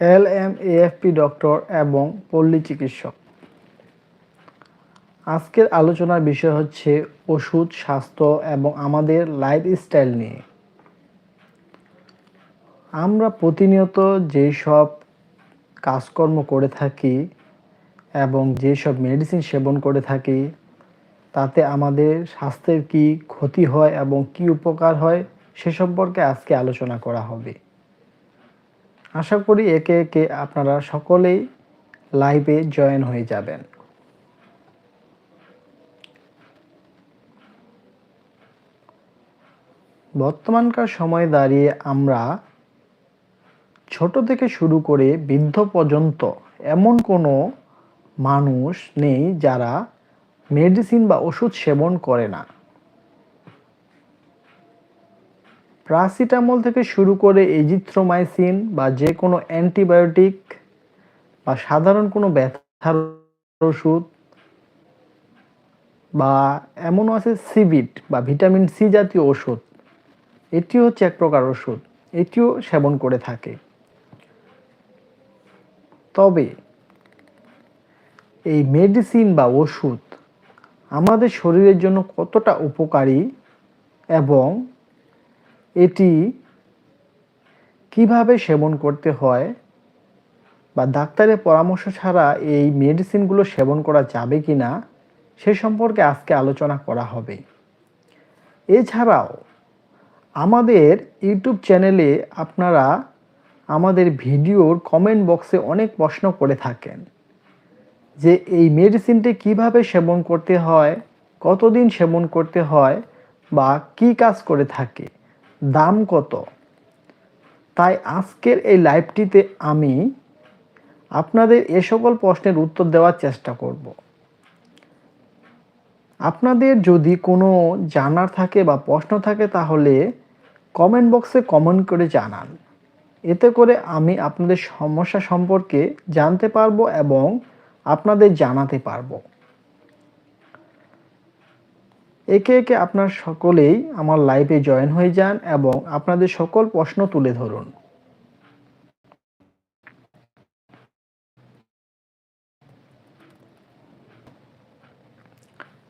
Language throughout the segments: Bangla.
এল এম এএফপি ডক্টর এবং পল্লী চিকিৎসক। আজকের আলোচনার বিষয় হচ্ছে ওষুধ, স্বাস্থ্য এবং আমাদের লাইফস্টাইল নিয়ে। আমরা প্রতিনিয়ত যেসব কাজকর্ম করে থাকি এবং যেসব মেডিসিন সেবন করে থাকি, তাতে আমাদের স্বাস্থ্যের কি ক্ষতি হয় এবং কি উপকার হয়, সে সম্পর্কে আজকে আলোচনা করা হবে। আশা করি একে একে আপনারা সকলেই লাইভে জয়েন হয়ে যাবেন। বর্তমানকার সময় দাঁড়িয়ে আমরা ছোট থেকে শুরু করে বৃদ্ধ পর্যন্ত এমন কোনো মানুষ নেই যারা মেডিসিন বা ওষুধ সেবন করে না। প্রাসিটামল থেকে শুরু করে এজিথ্রোমাইসিন বা যে কোনো অ্যান্টিবায়োটিক বা সাধারণ কোনো ব্যথার ওষুধ বা এমনও আছে সিবিট বা ভিটামিন সি জাতীয় ওষুধ। এটিও হচ্ছে এক প্রকার ওষুধ। এটিও সেবন করে থাকে। তবে এই মেডিসিন বা ওষুধ আমাদের শরীরের জন্য কতটা উপকারী এবং এটি কীভাবে সেবন করতে হয় বা ডাক্তারের পরামর্শ ছাড়া এই মেডিসিনগুলো সেবন করা যাবে কি না, সে সম্পর্কে আজকে আলোচনা করা হবে। এছাড়াও আমাদের ইউটিউব চ্যানেলে আপনারা আমাদের ভিডিওর কমেন্ট বক্সে অনেক প্রশ্ন করে থাকেন যে এই মেডিসিনটি কীভাবে সেবন করতে হয়, কতদিন সেবন করতে হয় বা কি কাজ করে থাকে। দাম কত? তাই আজকের এই লাইভটিতে আমি আপনাদের এ সকল প্রশ্নের উত্তর দেওয়ার চেষ্টা করব। আপনাদের যদি কোনো জানার থাকে বা প্রশ্ন থাকে তাহলে কমেন্ট বক্সে কমেন্ট করে জানান। এতে করে আমি আপনাদের সমস্যা সম্পর্কে জানতে পারব এবং আপনাদের জানাতে পারব। একে একে আপনার সকলেই আমার লাইভে জয়েন হয়ে যান এবং আপনাদের সকল প্রশ্ন তুলে ধরুন।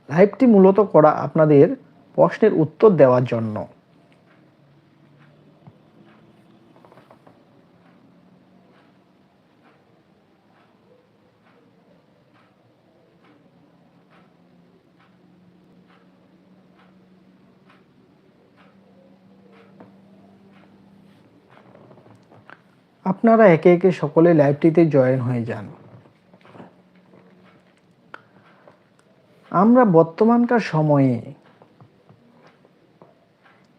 লাইভটি মূলত করা আপনাদের প্রশ্নের উত্তর দেওয়ার জন্য। আপনারা একে একে সকলে লাইভটিতে জয়েন হয়ে যান। আমরা বর্তমানকার সময়ে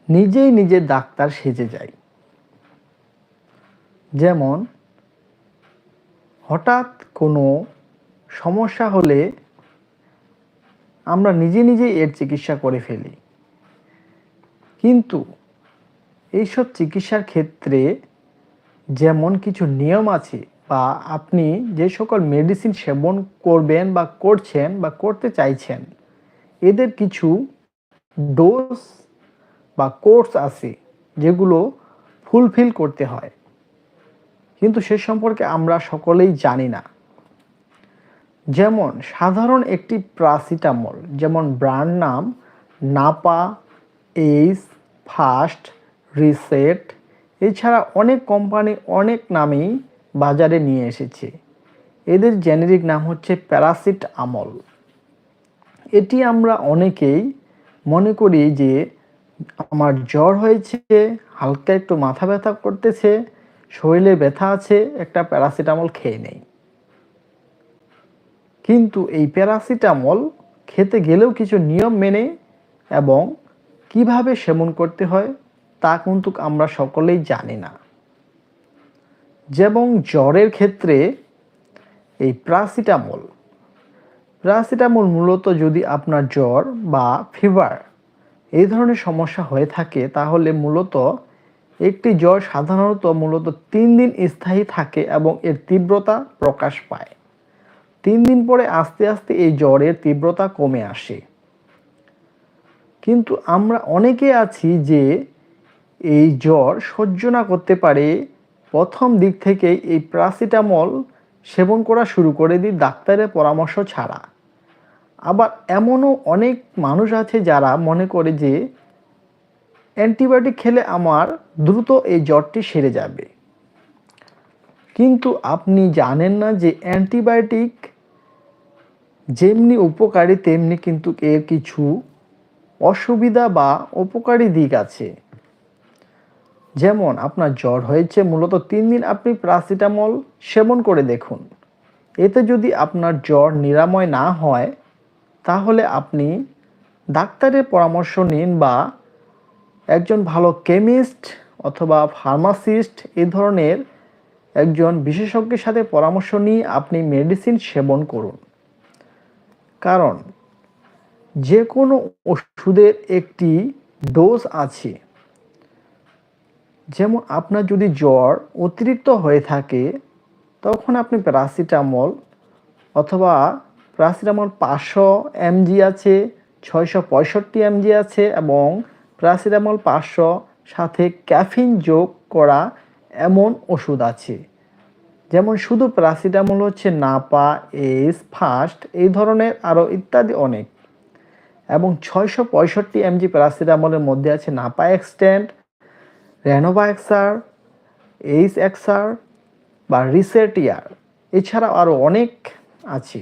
নিজেই নিজের ডাক্তার সেজে যাই। যেমন, হঠাৎ কোনো সমস্যা হলে আমরা নিজে নিজেই এর চিকিৎসা করে ফেলি। কিন্তু এইসব চিকিৎসার ক্ষেত্রে যেমন কিছু নিয়ম আছে বা আপনি যে সকল মেডিসিন সেবন করবেন বা করছেন বা করতে চাইছেন, এদের কিছু ডোজ বা কোর্স আছে যেগুলো ফুলফিল করতে হয়। কিন্তু সে সম্পর্কে আমরা সকলেই জানি না। যেমন সাধারণ একটি প্রাসিটামল যেমন ব্র্যান্ড নাম নাপা এইস ফাস্ট রিসেট এছাড়া অনেক কোম্পানি অনেক নামেই বাজারে নিয়ে এসেছে। এদের জেনেরিক নাম হচ্ছে প্যারাসিট আমল। এটি আমরা অনেকেই মনে করি যে আমার জ্বর হয়েছে, হালকা একটু মাথা ব্যথা করতেছে, শরীরে ব্যথা আছে, একটা প্যারাসিটামল খেয়ে নেই। কিন্তু এই প্যারাসিটামল খেতে গেলেও কিছু নিয়ম মেনে এবং কীভাবে সেবন করতে হয় তা কিন্তু আমরা সকলেই জানি না। যেমন জ্বরের ক্ষেত্রে এই প্রাসিটামল প্রাসিটামল মূলত যদি আপনার জ্বর বা ফিভার এই ধরনের সমস্যা হয়ে থাকে, তাহলে মূলত একটি জ্বর সাধারণত মূলত তিন দিন স্থায়ী থাকে এবং এর তীব্রতা প্রকাশ পায়। তিন দিন পরে আস্তে আস্তে এই জ্বরের তীব্রতা কমে আসে। কিন্তু আমরা অনেকে আছি যে এই জ্বর সহ্য না করতে পারে, প্রথম দিক থেকেই এই প্যারাসিটামল সেবন করা শুরু করে দিই ডাক্তারের পরামর্শ ছাড়া। আবার এমনও অনেক মানুষ আছে যারা মনে করে যে অ্যান্টিবায়োটিক খেলে আমার দ্রুত এই জ্বরটি সেরে যাবে। কিন্তু আপনি জানেন না যে অ্যান্টিবায়োটিক যেমনি উপকারী, তেমনি কিন্তু এর কিছু অসুবিধা বা উপকারী দিক আছে। যেমন আপনার জ্বর হয়েছে, মূলত তিন দিন আপনি প্যারাসিটামল সেবন করে দেখুন। এতে যদি আপনার জ্বর নিরাময় না হয়, তাহলে আপনি ডাক্তারের পরামর্শ নিন বা একজন ভালো কেমিস্ট অথবা ফার্মাসিস্ট এই ধরনের একজন বিশেষজ্ঞের সাথে পরামর্শ নিয়ে আপনি মেডিসিন সেবন করুন। কারণ যে কোনো ওষুধের একটি ডোজ আছে যেমন আপনার যদি জ্বর অতিরিক্ত হয়ে থাকে, তখন আপনি প্যারাসিটামল অথবা প্যারাসিটামল পাঁচশো এমজি আছে, ছয়শো পঁয়ষট্টি এমজি আছে এবং প্যারাসিটামল পাঁচশো সাথে ক্যাফিন যোগ করা এমন ওষুধ আছে। যেমন শুধু প্যারাসিটামল হচ্ছে নাপা এস ফাস্ট, এই ধরনের আরও ইত্যাদি অনেক। এবং ছয়শো পঁয়ষট্টি এমজি প্যারাসিটামলের মধ্যে আছে নাপা এক্সটেন্ট রেনোভা এক্সার এইচ এক্সার বা রিসেট ইয়ার এছাড়াও আরও অনেক আছে।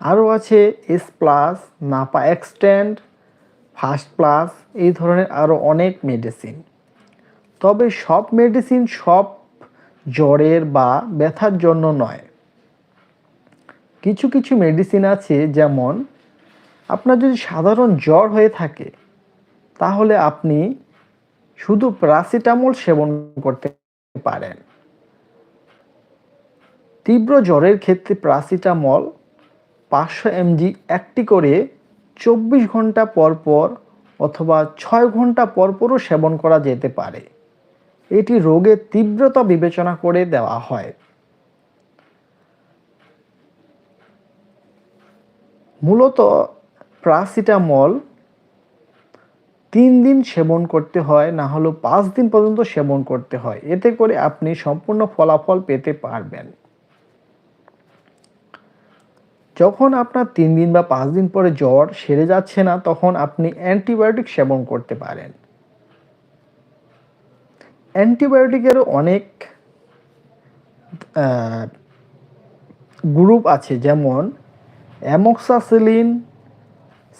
আরও আছে ace plus Napa extend first plus এই ধরনের আরও অনেক মেডিসিন তবে সব মেডিসিন সব জ্বরের বা ব্যথার জন্য নয়। কিছু কিছু মেডিসিন আছে যেমন, আপনার যদি সাধারণ জ্বর হয়ে থাকে, তাহলে আপনি শুধু প্যারাসিটামল সেবন করতে পারেন। তীব্র জ্বরের ক্ষেত্রে প্যারাসিটামল পাঁচশো এমজি একটি করে চব্বিশ ঘণ্টা পর পর অথবা ছয় ঘণ্টা পরপরও সেবন করা যেতে পারে। এটি রোগের তীব্রতা বিবেচনা করে দেওয়া হয়। মূলত প্যারাসিটামল তিন দিন সেবন করতে হয়, না হলেও পাঁচ দিন পর্যন্ত সেবন করতে হয়। এতে করে আপনি সম্পূর্ণ ফলাফল পেতে পারবেন। যখন আপনার তিন দিন বা পাঁচ দিন পরে জ্বর সেরে যাচ্ছে না, তখন আপনি অ্যান্টিবায়োটিক সেবন করতে পারেন। অ্যান্টিবায়োটিকেরও অনেক গ্রুপ আছে। যেমন, amoxicillin,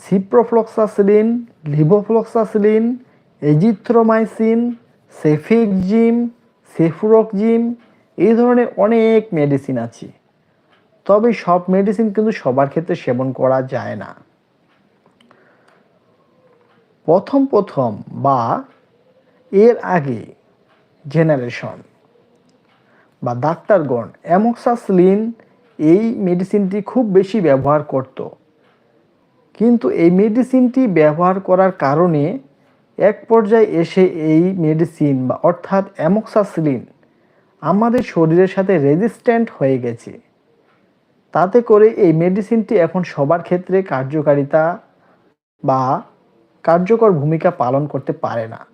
ciprofloxacin levofloxacin azithromycin cefixime cefuroxime এই ধরনের অনেক মেডিসিন আছে। তবে সব মেডিসিন কিন্তু সবার ক্ষেত্রে সেবন করা যায় না। প্রথম প্রথম বা এর আগে জেনারেশন বা ডাক্তারগণ অ্যামোক্সাসলিন এই মেডিসিনটি খুব বেশি ব্যবহার করত। কিন্তু এই মেডিসিনটি ব্যবহার করার কারণে এক পর্যায়ে এসে এই মেডিসিন বা অর্থাৎ অ্যামোক্সাসলিন আমাদের শরীরের সাথে রেজিস্ট্যান্ট হয়ে গেছে। তাতে করে এই মেডিসিনটি এখন সবার ক্ষেত্রে কার্যকারিতা বা কার্যকর ভূমিকা পালন করতে পারে না।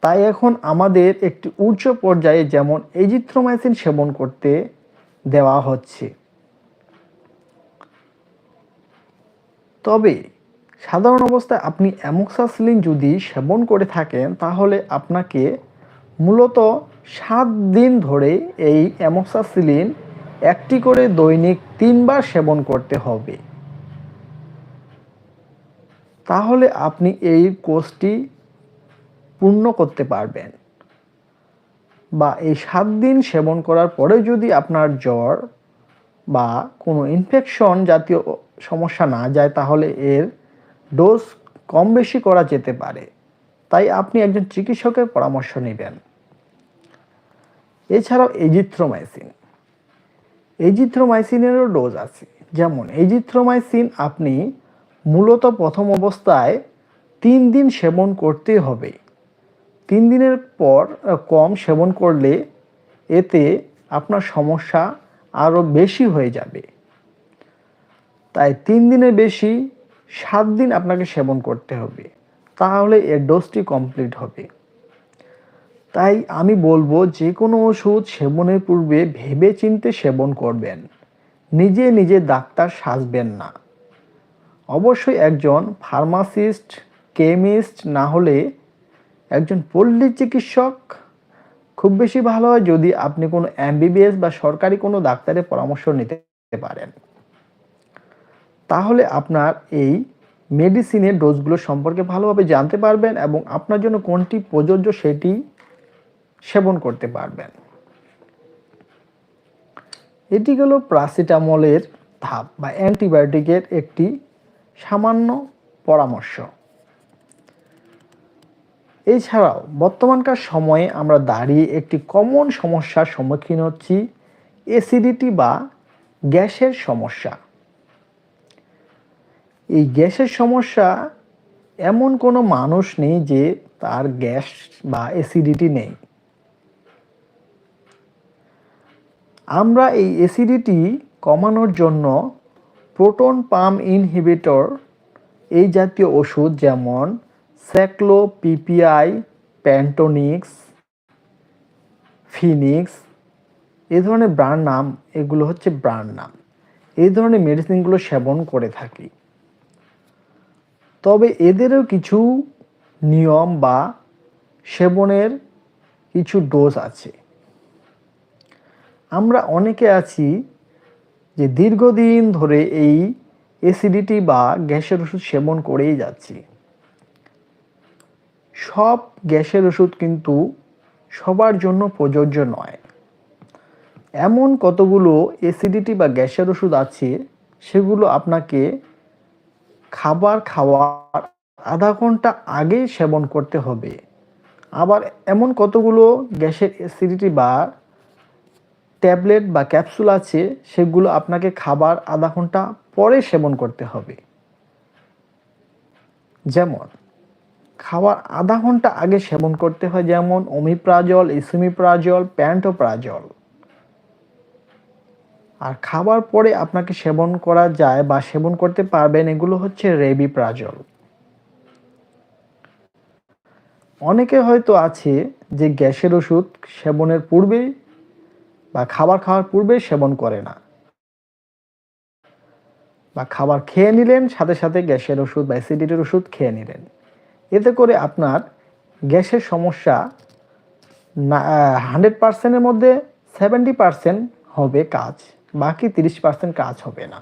তাই এখন আমাদের একটি উচ্চ পর্যায়ে যেমন এজিথ্রোমাইসিন সেবন করতে দেওয়া হচ্ছে। তবে সাধারণ অবস্থায় আপনি অ্যামোক্সাসিলিন যদি সেবন করে থাকেন, তাহলে আপনাকে মূলত সাত দিন ধরে এই অ্যামোক্সাসিলিন একটি করে দৈনিক তিনবার সেবন করতে হবে। তাহলে আপনি এই কোর্সটি পূর্ণ করতে পারবেন বা এই সাত দিন সেবন করার পরে যদি আপনার জ্বর বা কোনো ইনফেকশন জাতীয় সমস্যা না যায় তাহলে এর ডোজ কম বেশি করা যেতে পারে। তাই আপনি একজন চিকিৎসকের পরামর্শ নেবেন। এছাড়াও এজিথ্রোমাইসিন। এজিথ্রোমাইসিনেরও ডোজ আছে। যেমন, এজিথ্রোমাইসিন আপনি মূলত প্রথম অবস্থায় তিন দিন সেবন করতে হবে। তিন দিনের পর কম সেবন করলে এতে আপনার সমস্যা আরও বেশি হয়ে যাবে। তাই তিন দিনের বেশি সাত দিন আপনাকে সেবন করতে হবে। তাহলে এর ডোজটি কমপ্লিট হবে। তাই আমি বলব যে কোনো ওষুধ সেবনের পূর্বে ভেবে চিনতে সেবন করবেন। নিজে নিজে ডাক্তার সাজবেন না। অবশ্যই একজন ফার্মাসিস্ট কেমিস্ট না হলে একজন পল্লী চিকিৎসক খুব বেশি ভালো হয় যদি আপনি কোনো এমবিবিএস বা সরকারি কোনো ডাক্তারের পরামর্শ নিতে পারেন। তাহলে আপনার এই মেডিসিনের ডোজগুলো সম্পর্কে ভালোভাবে জানতে পারবেন এবং আপনার জন্য কোনটি প্রযোজ্য সেটি সেবন করতে পারবেন। এটি হলো প্রাসিটামলের ধাপ বা অ্যান্টিবায়োটিকের একটি সামান্য পরামর্শ। এছাড়াও বর্তমানকার সময়ে আমরা দাঁড়িয়ে একটি কমন সমস্যার সম্মুখীন হচ্ছি অ্যাসিডিটি বা গ্যাসের সমস্যা। এই গ্যাসের সমস্যা এমন কোনো মানুষ নেই যে তার গ্যাস বা অ্যাসিডিটি নেই। আমরা এই অ্যাসিডিটি কমানোর জন্য প্রোটন পাম ইনহিবিটর এই জাতীয় ওষুধ যেমন স্যাক্লো পিপিআই, প্যান্টোনিক্স, ফিনিক্স এই ধরনের ব্র্যান্ড নাম, এগুলো হচ্ছে ব্র্যান্ড নাম। এই ধরনের মেডিসিনগুলো সেবন করে থাকি। তবে এদেরও কিছু নিয়ম বা সেবনের কিছু ডোজ আছে। আমরা অনেকে আছি যে দীর্ঘদিন ধরে এই অ্যাসিডিটি বা গ্যাসের ওষুধ সেবন করেই যাচ্ছি। সব গ্যাসের ওষুধ কিন্তু সবার জন্য প্রযোজ্য নয়। এমন কতগুলো অ্যাসিডিটি বা গ্যাসের ওষুধ আছে, সেগুলো আপনাকে খাবার খাওয়ার আধা ঘণ্টা আগেই সেবন করতে হবে। আবার এমন কতগুলো গ্যাসের অ্যাসিডিটি বা ট্যাবলেট বা ক্যাপসুল আছে, সেগুলো আপনাকে খাবার আধা ঘণ্টা পরে সেবন করতে হবে। যেমন খাওয়ার আধা ঘণ্টা আগে সেবন করতে হয় যেমন অমিপ্রাজল ইসুমিপ্রাজল প্যান্টোপ্রাজল। আর খাবার পরে আপনাকে সেবন করা যায় বা সেবন করতে পারবেন, এগুলো হচ্ছে রেবি প্রাজল অনেকে হয়তো আছে যে গ্যাসের ওষুধ সেবনের পূর্বে বা খাবার খাওয়ার পূর্বে সেবন করে না। বা খাবার খেয়ে নিলেন, সাথে সাথে গ্যাসের ওষুধ বা অ্যাসিডিটির ওষুধ খেয়ে নিলেন। এতে করে আপনার গ্যাসের সমস্যা না হান্ড্রেড পার্সেন্টের মধ্যে সেভেন্টি পার্সেন্ট হবে কাজ। বাকি তিরিশ পার্সেন্ট কাজ হবে না।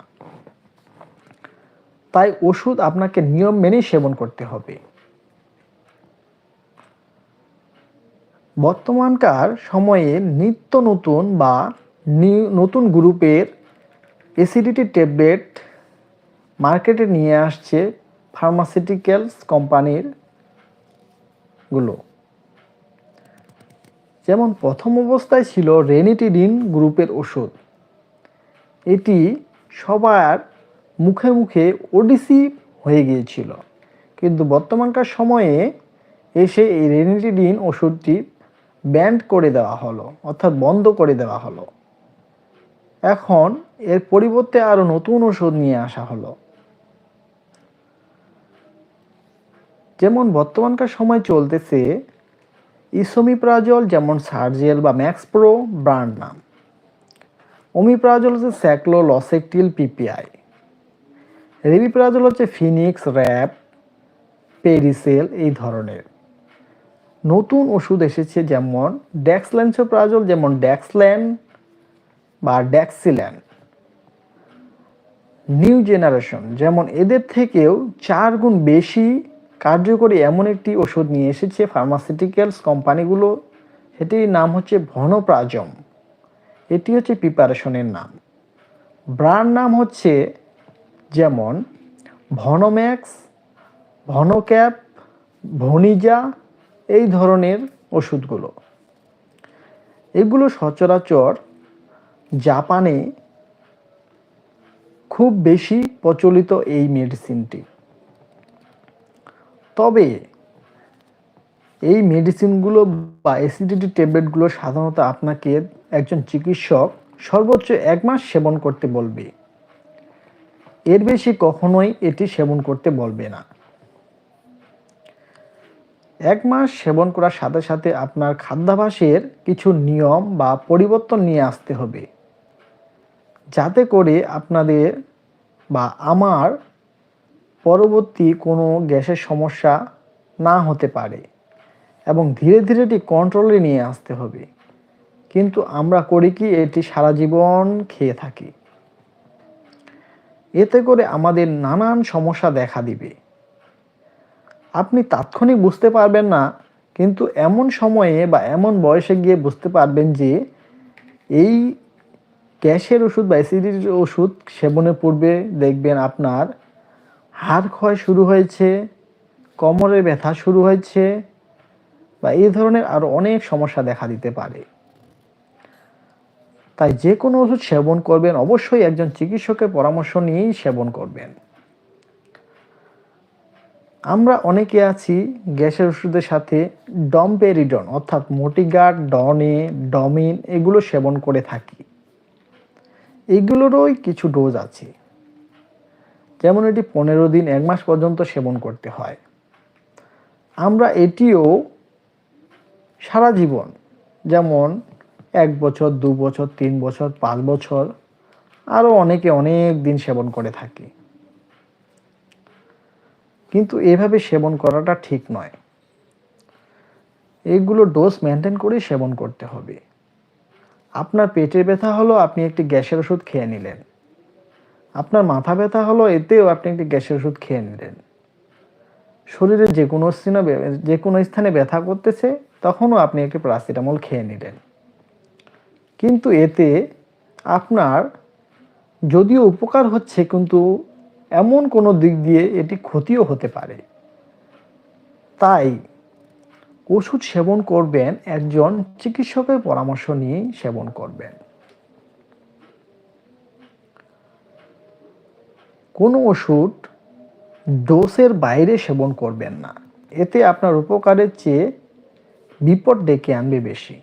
তাই ওষুধ আপনাকে নিয়ম মেনেই সেবন করতে হবে। বর্তমানকার সময়ে নিত্য নতুন বা নতুন গ্রুপের অ্যাসিডিটি ট্যাবলেট মার্কেটে নিয়ে আসছে ফার্মাসিউটিক্যালস কোম্পানিরগুলো। যেমন প্রথম অবস্থায় ছিল রেনিটিডিন গ্রুপের ওষুধ। এটি সবার মুখে মুখে ওডিসি হয়ে গিয়েছিল। কিন্তু বর্তমানকার সময়ে এসে এই রেনিটিডিন ওষুধটি ব্যান্ড করে দেওয়া হলো, অর্থাৎ বন্ধ করে দেওয়া হলো। এখন এর পরিবর্তে আরও নতুন ওষুধ নিয়ে আসা হলো। যেমন বর্তমানকার সময় চলতেছে ইসোমিপ্রাজল, যেমন সার্জেল বা ম্যাক্স প্রো ব্র্যান্ড নাম। ওমিপ্রাজল হচ্ছে স্যাক্লো লসেকটিল পিপিআই রেবিপ্রাজল হচ্ছে ফিনিক্স র্যাপ পেরিসেল এই ধরনের। নতুন ওষুধ এসেছে যেমন ড্যাক্সল্যান্সোপ্রাজল যেমন ড্যাক্সল্যান বা ড্যাক্সিল্যান নিউ জেনারেশন যেমন এদের থেকেও চার গুণ বেশি কার্যকরী এমন একটি ওষুধ নিয়ে এসেছে ফার্মাসিউটিক্যালস কোম্পানিগুলো এটির নাম হচ্ছে ভনপ্রাজম এটি হচ্ছে প্রিপারেশনের নাম। ব্র্যান্ড নাম হচ্ছে যেমন ভনম্যাক্স, ভনক্যাপ, ভনিজা, এই ধরনের ওষুধগুলো। এগুলো সচরাচর জাপানে খুব বেশি প্রচলিত এই মেডিসিনটি। তবে এই মেডিসিনগুলো বা অ্যাসিডিটি ট্যাবলেটগুলো সাধারণত আপনাকে একজন চিকিৎসক সর্বোচ্চ এক মাস সেবন করতে বলবে। এর বেশি কখনোই এটি সেবন করতে বলবে না। এক মাস সেবন করার সাথে সাথে আপনার খাদ্যাভাসের কিছু নিয়ম বা পরিবর্তন নিয়ে আসতে হবে। যাতে করে আপনাদের বা আমার পরবর্তী কোনো গ্যাসের সমস্যা না হতে পারে। এবং ধীরে ধীরে এটি কন্ট্রোলে নিয়ে আসতে হবে। কিন্তু আমরা করি কি, এটি সারা জীবন খেয়ে থাকি। এতে করে আমাদের নানান সমস্যা দেখা দিবে। আপনি তাৎক্ষণিক বুঝতে পারবেন না, কিন্তু এমন সময়ে বা এমন বয়সে গিয়ে বুঝতে পারবেন যে, এই গ্যাসের ওষুধ বা অ্যাসিডিটির ওষুধ সেবনের পূর্বে দেখবেন আপনার হাড় ক্ষয় শুরু হয়েছে, কোমরের ব্যথা শুরু হয়েছে বা এই ধরনের আরও অনেক সমস্যা দেখা দিতে পারে। তাই যে কোনো ওষুধ সেবন করবেন, অবশ্যই একজন চিকিৎসকের পরামর্শ নিয়েই সেবন করবেন। আমরা অনেকে আছি গ্যাসের ওষুধের সাথে ডমপেরিডন, অর্থাৎ মোটিগার্ড ডনে, ডমিন এগুলো সেবন করে থাকি। এগুলোরই কিছু ডোজ আছে। যেমন এটি পনেরো দিন, এক মাস পর্যন্ত সেবন করতে হয়। আমরা এটিও সারা জীবন, যেমন এক বছর, দু বছর, তিন বছর, পাঁচ বছর আরও অনেকে অনেক দিন সেবন করে থাকে। কিন্তু এভাবে সেবন করাটা ঠিক নয়। এগুলো ডোজ মেনটেন করে সেবন করতে হবে। আপনার পেটের ব্যথা হলো আপনি একটি গ্যাসের ওষুধ খেয়ে নিলেন। আপনার মাথা ব্যথা হলো এতেও আপনি একটি গ্যাসের ওষুধ খেয়ে নিলেন। শরীরে যে কোনো স্থানে যে কোনো স্থানে ব্যথা করতেছে তখনও আপনি একটি প্যারাসিটামল খেয়ে নিলেন। কিন্তু এতে আপনার যদিও উপকার হচ্ছে, কিন্তু এমন কোনো দিক দিয়ে এটি ক্ষতিও হতে পারে। তাই ওষুধ সেবন করবেন, একজন চিকিৎসকের পরামর্শ নিয়েই সেবন করবেন। কোনো ওষুধ ডোসের বাইরে সেবন করবেন না। এতে আপনার উপকারের চেয়ে বিপদ ডেকে আনবে বেশি।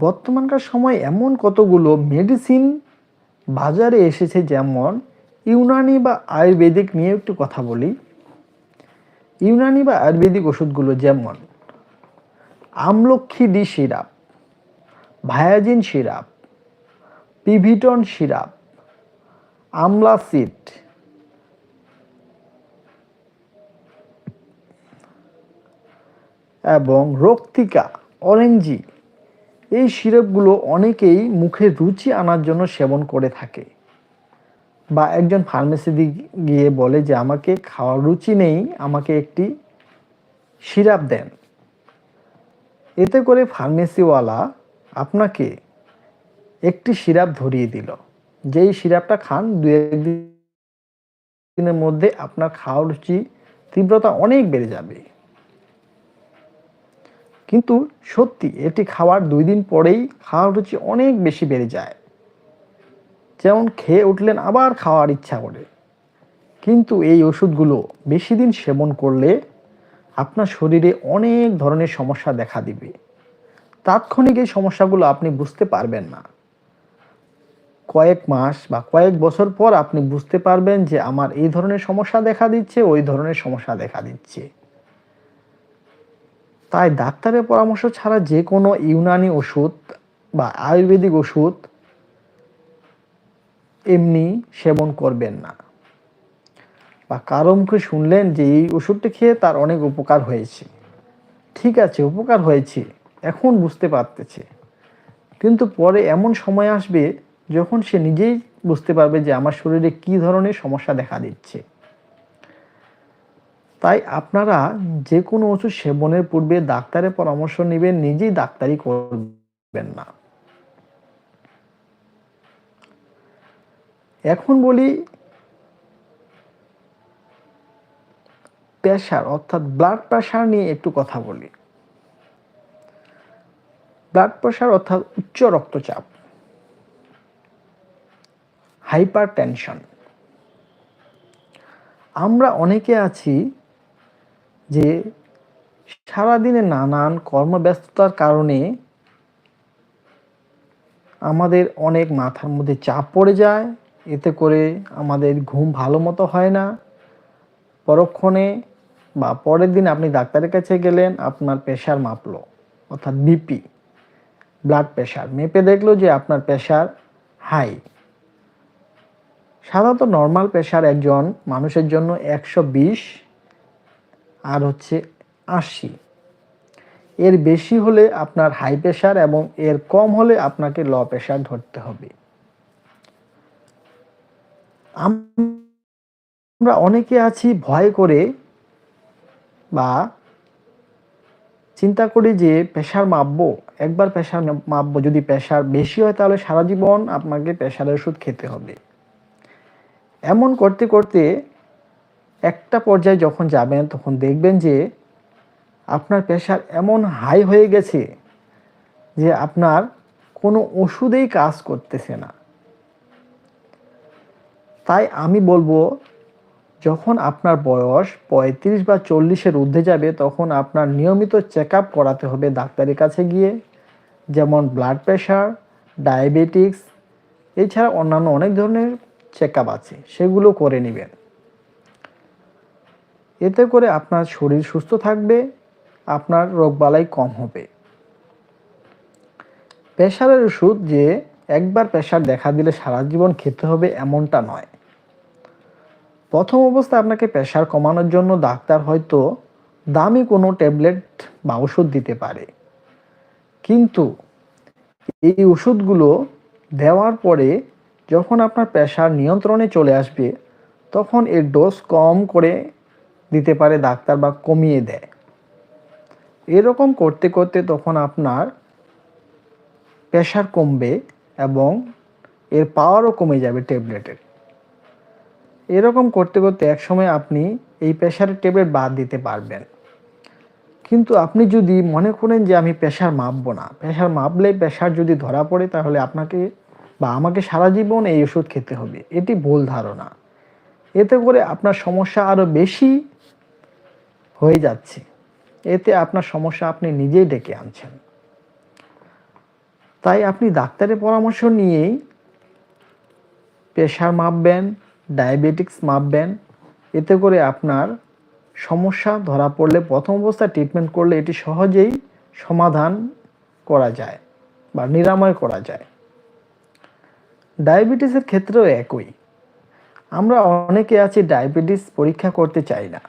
বর্তমানকার সময় এমন কতগুলো মেডিসিন বাজারে এসেছে যেমন ইউনানি বা আয়ুর্বেদিক নিয়ে একটু কথা বলি। ইউনানি বা আয়ুর্বেদিক ওষুধগুলো যেমন আমলক্ষী ডি সিরাপ, ভায়াজিন সিরাপ, পিভিটন সিরাপ আমলা এবং রক্তিকা, অরেঞ্জি, এই সিরাপগুলো অনেকেই মুখে রুচি আনার জন্য সেবন করে থাকে। বা একজন ফার্মেসি গিয়ে বলে যে, আমাকে খাওয়ার রুচি নেই, আমাকে একটি সিরাপ দেন। এতে করে ফার্মেসিওয়ালা আপনাকে একটি সিরাপ ধরিয়ে দিল। যেই সিরাপটা খান দু দিনের মধ্যে আপনার খাওয়ার রুচি, তীব্রতা অনেক বেড়ে যাবে। কিন্তু সত্যি এটি খাওয়ার দুই দিন পরেই খাওয়ার রুচি অনেক বেশি বেড়ে যায়। যেমন খেয়ে উঠলেন আবার খাওয়ার ইচ্ছা করে। কিন্তু এই ওষুধগুলো বেশি দিন সেবন করলে আপনার শরীরে অনেক ধরনের সমস্যা দেখা দিবে। তাৎক্ষণিক এই সমস্যাগুলো আপনি বুঝতে পারবেন না। কয়েক মাস বা কয়েক বছর পর আপনি বুঝতে পারবেন যে আমার এই ধরনের সমস্যা দেখা দিচ্ছে, ওই ধরনের সমস্যা দেখা দিচ্ছে। তাই ডাক্তারের পরামর্শ ছাড়া যে কোনো ইউনানি ওষুধ বা আয়ুর্বেদিক ওষুধ এমনি সেবন করবেন না। বা কারও মুখে শুনলেন যে এই ওষুধটি খেয়ে তার অনেক উপকার হয়েছে। ঠিক আছে, উপকার হয়েছে, এখন বুঝতে পারতেছে। কিন্তু পরে এমন সময় আসবে যখন সে নিজেই বুঝতে পারবে যে আমার শরীরে কি ধরনের সমস্যা দেখা দিচ্ছে। তাই আপনারা যে কোনো ওষুধ সেবনের পূর্বে ডাক্তারের পরামর্শ নেবেন, নিজেই ডাক্তারি করবেন না। এখন বলি প্রেশার, অর্থাৎ ব্লাড প্রেশার নিয়ে একটু কথা বলি। ব্লাড প্রেশার, অর্থাৎ উচ্চ রক্তচাপ হাইপার টেনশন আমরা অনেকে আছি যে সারাদিনে নানান কর্মব্যস্ততার কারণে আমাদের অনেক মাথার মধ্যে চাপ পড়ে যায়। এতে করে আমাদের ঘুম ভালো মতো হয় না। পরক্ষণে বা পরের দিন আপনি ডাক্তারের কাছে গেলেন, আপনার প্রেশার মাপলো, অর্থাৎ বিপি ব্লাড প্রেশার মেপে দেখল যে আপনার প্রেশার হাই সাধারণত নর্মাল প্রেশার একজন মানুষের জন্য একশো বিশ আর হচ্ছে আশি। এর বেশি হলে আপনার হাই প্রেশার এবং এর কম হলে আপনাকে ল প্রেশার ধরতে হবে। আমরা অনেকে আছি ভয় করে বা চিন্তা করি যে প্রেশার মাপবো, একবার প্রেশার মাপবো, যদি প্রেশার বেশি হয় তাহলে সারা জীবন আপনাকে প্রেশারের ওষুধ খেতে হবে। এমন করতে করতে একটা পর্যায়ে যখন যাবেন, তখন দেখবেন যে আপনার প্রেশার এমন হাই হয়ে গেছে যে আপনার কোনো ওষুধেই কাজ করতেছে না। তাই আমি বলব, যখন আপনার বয়স পঁয়ত্রিশ বা চল্লিশের ঊর্ধ্বে যাবে, তখন আপনার নিয়মিত চেক আপ করাতে হবে ডাক্তারের কাছে গিয়ে, যেমন ব্লাড প্রেশার, ডায়াবেটিক্স, এছাড়া অন্যান্য অনেক ধরনের চেক আছে, সেগুলো করে নেবেন। এতে করে আপনার শরীর সুস্থ থাকবে, আপনার রোগবালাই কম হবে। প্রেশারের ওষুধ যে একবার প্রেশার দেখা দিলে সারা জীবন খেতে হবে এমনটা নয়। প্রথম অবস্থায় আপনাকে প্রেশার কমানোর জন্য ডাক্তার হয়তো দামি কোনো ট্যাবলেট বা ওষুধ দিতে পারে। কিন্তু এই ওষুধগুলো দেওয়ার পরে যখন আপনার প্রেশার নিয়ন্ত্রণে চলে আসবে, তখন এর ডোজ কম করে দিতে পারে, ডাক্তার বা কমিয়ে দেয়। এরকম করতে করতে তখন আপনার প্রেশার কমবে এবং এর পাওয়ারও কমে যাবে ট্যাবলেটের। এরকম করতে করতে একসময় আপনি এই প্রেশারের ট্যাবলেট বাদ দিতে পারবেন। কিন্তু আপনি যদি মনে করেন যে আমি প্রেশার মাপবো না প্রেশার মাপলে প্রেশার যদি ধরা পড়ে তাহলে আপনাকে বা আমাকে সারা জীবন এই ওষুধ খেতে হবে। এটি ভুল ধারণা। এতে করে আপনার সমস্যা আরও বেশি হয়ে যাচ্ছে। এতে আপনার সমস্যা আপনি নিজেই ডেকে আনছেন। তাই আপনি ডাক্তারের পরামর্শ নিয়েই প্রেশার মাপবেন, ডায়াবেটিক্স মাপবেন। এতে করে আপনার সমস্যা ধরা পড়লে, প্রথম অবস্থায় ট্রিটমেন্ট করলে এটি সহজেই সমাধান করা যায় বা নিরাময় করা যায়। ডায়াবেটিসের ক্ষেত্রেও একই। আমরা অনেকে আছি ডায়াবেটিস পরীক্ষা করতে চাই না।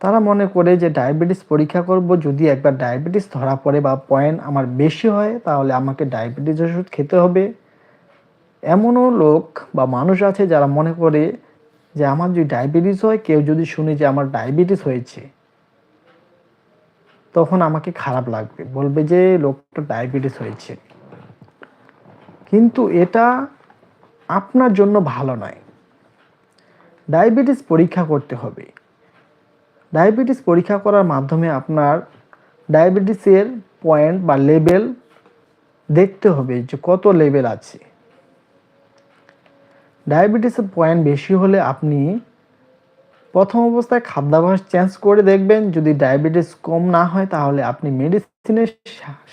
তারা মনে করে যে ডায়াবেটিস পরীক্ষা করব, যদি একবার ডায়াবেটিস ধরা পড়ে বা পয়েন্ট আমার বেশি হয়, তাহলে আমাকে ডায়াবেটিস ওষুধ খেতে হবে। এমনও লোক বা মানুষ আছে যারা মনে করে যে আমার যদি ডায়াবেটিস হয়, কেউ যদি শুনে যে আমার ডায়াবেটিস হয়েছে, তখন আমাকে খারাপ লাগবে। বলবে যে, লোকটা ডায়াবেটিস হয়েছে। কিন্তু এটা আপনার জন্য ভালো নয়। ডায়াবেটিস পরীক্ষা করতে হবে। ডায়াবেটিস পরীক্ষা করার মাধ্যমে আপনার ডায়াবেটিসের পয়েন্ট বা লেভেল দেখতে হবে যে কত লেভেল আছে। ডায়াবেটিসের পয়েন্ট বেশি হলে আপনি প্রথম অবস্থায় খাদ্যাভ্যাস চেঞ্জ করে দেখবেন। যদি ডায়াবেটিস কম না হয়, তাহলে আপনি মেডিসিনের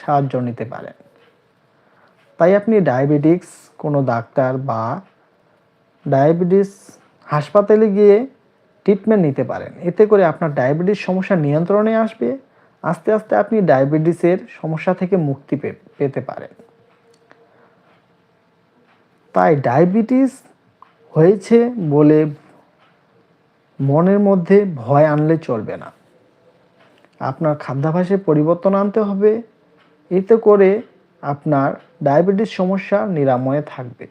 সাহায্য নিতে পারেন। তাই আপনি ডায়াবেটিক্স কোনো ডাক্তার বা ডায়াবেটিস হাসপাতালে গিয়ে ট্রিটমেন্ট নিতে পারেন। এতে করে আপনার ডায়াবেটিস সমস্যা নিয়ন্ত্রণে আসবে। আস্তে আস্তে আপনি ডায়াবেটিসের সমস্যা থেকে মুক্তি পেতে পারেন। তাই ডায়াবেটিস হয়েছে বলে মনের মধ্যে ভয় আনলে চলবে না। আপনার খাদ্যাভ্যাসে পরিবর্তন আনতে হবে। এতে করে আপনার ডায়াবেটিস সমস্যা নিরাময়ে থাকবে।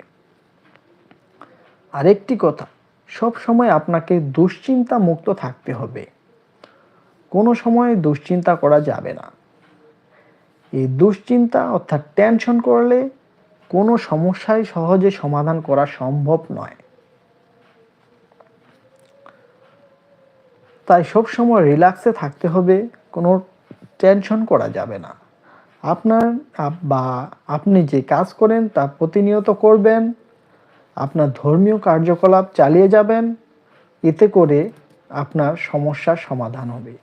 আরেকটি কথা সব সময় আপনাকে দুশ্চিন্তা মুক্ত থাকতে হবে। কোনো সময় দুশ্চিন্তা করা যাবে না। এই দুশ্চিন্তা অর্থাৎ টেনশন করলে কোনো সমস্যাই সহজে সমাধান করা সম্ভব নয়। তাই সব সময় রিল্যাক্সে থাকতে হবে, কোনো টেনশন করা যাবে না। আপনার বা আপনি যে কাজ করেন তা প্রতিনিয়ত করবেন আপনার ধর্মীয় কার্যকলাপ চালিয়ে যাবেন, এতে করে আপনার সমস্যার সমাধান হবে।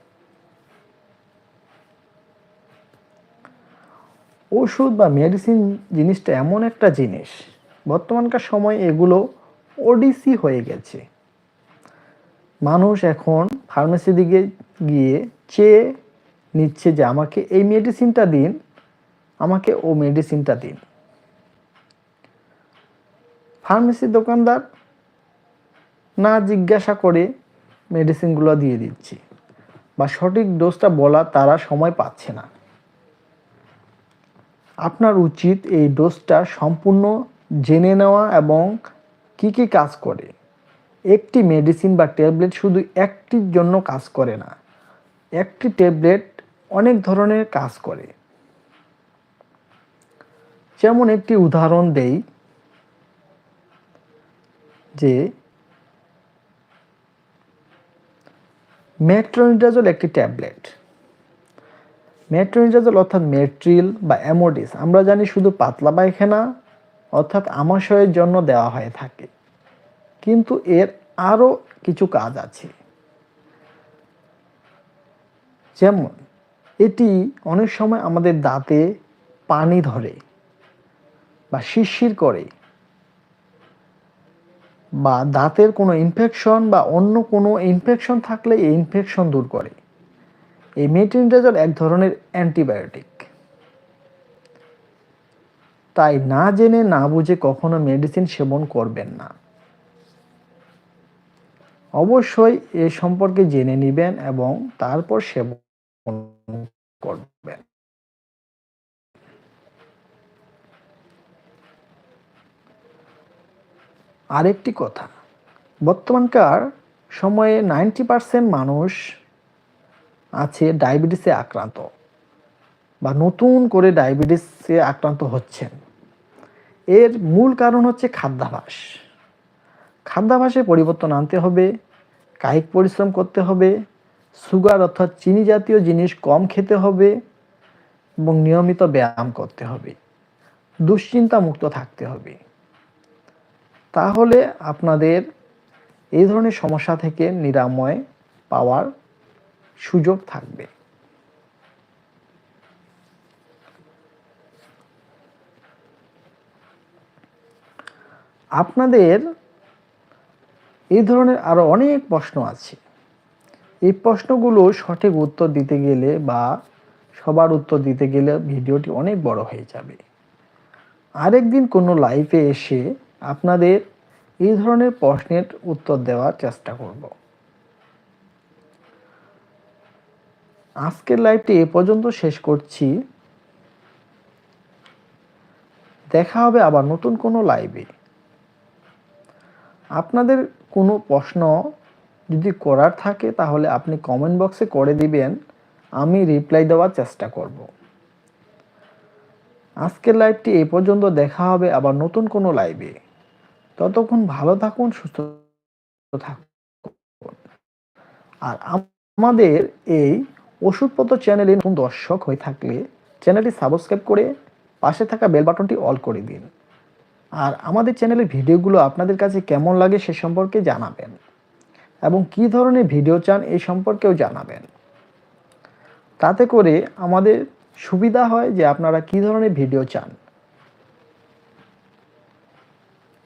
ওষুধ বা মেডিসিন জিনিসটা এমন একটা জিনিস, বর্তমানকার সময় এগুলো ওডিসি হয়ে গেছে। মানুষ এখন ফার্মেসি দিকে গিয়ে চেয়ে নিচ্ছে যে আমাকে এই মেডিসিনটা দিন, আমাকে ও মেডিসিনটা দিন। ফার্মেসি দোকানদার না জিজ্ঞাসা করে মেডিসিনগুলো দিয়ে দিচ্ছি বা সঠিক ডোজটা বলা তারা সময় পাচ্ছে না। আপনার উচিত এই ডোজটা সম্পূর্ণ জেনে নেওয়া এবং কি কি কাজ করে। একটি মেডিসিন বা ট্যাবলেট শুধু একটির জন্য কাজ করে না, একটি ট্যাবলেট অনেক ধরনের কাজ করে। যেমন একটি উদাহরণ দেই যে মেট্রোনিডাজল একটি ট্যাবলেট মেট্রোনিডাজল অর্থাৎ মেট্রিল বা অ্যামোডিস আমরা জানি শুধু পাতলা পায়খানা অর্থাৎ আমাশয়ের জন্য দেওয়া হয়ে থাকে। কিন্তু এর আরও কিছু কাজ আছে। যেমন, এটি অনেক সময় আমাদের দাঁতে পানি ধরে বা শিরশির করে। বা দাঁতের কোনো ইনফেকশন বা অন্য কোনো ইনফেকশন থাকলে এই ইনফেকশন দূর করে। এই মেট্রিনডাজল এক ধরনের অ্যান্টিবায়োটিক তাই না জেনে না বুঝে কখনো মেডিসিন সেবন করবেন না। অবশ্যই এ সম্পর্কে জেনে নেবেন এবং তারপর সেবন করবেন। আরেকটি কথা। বর্তমানকার সময়ে নাইনটি পার্সেন্ট মানুষ আছে ডায়াবেটিসে আক্রান্ত বা নতুন করে ডায়াবেটিসে আক্রান্ত হচ্ছেন। এর মূল কারণ হচ্ছে খাদ্যাভাস। খাদ্যাভাসে পরিবর্তন আনতে হবে, কায়িক পরিশ্রম করতে হবে, সুগার অর্থাৎ চিনি জাতীয় জিনিস কম খেতে হবে এবং নিয়মিত ব্যায়াম করতে হবে। দুশ্চিন্তা মুক্ত থাকতে হবে। তাহলে আপনাদের এই ধরনের সমস্যা থেকে নিরাময় পাওয়ার সুযোগ থাকবে। আপনাদের এই ধরনের আরও অনেক প্রশ্ন আছে। এই প্রশ্নগুলো সঠিক উত্তর দিতে গেলে বা সবার উত্তর দিতে গেলে ভিডিওটি অনেক বড় হয়ে যাবে। আরেকদিন কোনো লাইভে এসে আপনাদের এই ধরনের প্রশ্নের উত্তর দেওয়ার চেষ্টা করব। আজকের লাইভটি এ পর্যন্ত শেষ করছি। দেখা হবে আবার নতুন কোনো লাইভে আপনাদের কোনো প্রশ্ন যদি করার থাকে, তাহলে আপনি কমেন্ট বক্সে করে দিবেন। আমি রিপ্লাই দেওয়ার চেষ্টা করব। আজকের লাইভটি এ পর্যন্ত দেখা হবে আবার নতুন কোনো লাইভে ততক্ষণ ভালো থাকুন, সুস্থ থাকুন। আর আমাদের এই ওষুধপত্র চ্যানেলে নতুন দর্শক হয়ে থাকলে চ্যানেলটি সাবস্ক্রাইব করে পাশে থাকা বেল বাটনটি অল করে দিন। আর আমাদের চ্যানেলের ভিডিওগুলো আপনাদের কাছে কেমন লাগে সে সম্পর্কে জানাবেন এবং কি ধরনের ভিডিও চান এই সম্পর্কেও জানাবেন। তাতে করে আমাদের সুবিধা হয় যে আপনারা কি ধরনের ভিডিও চান।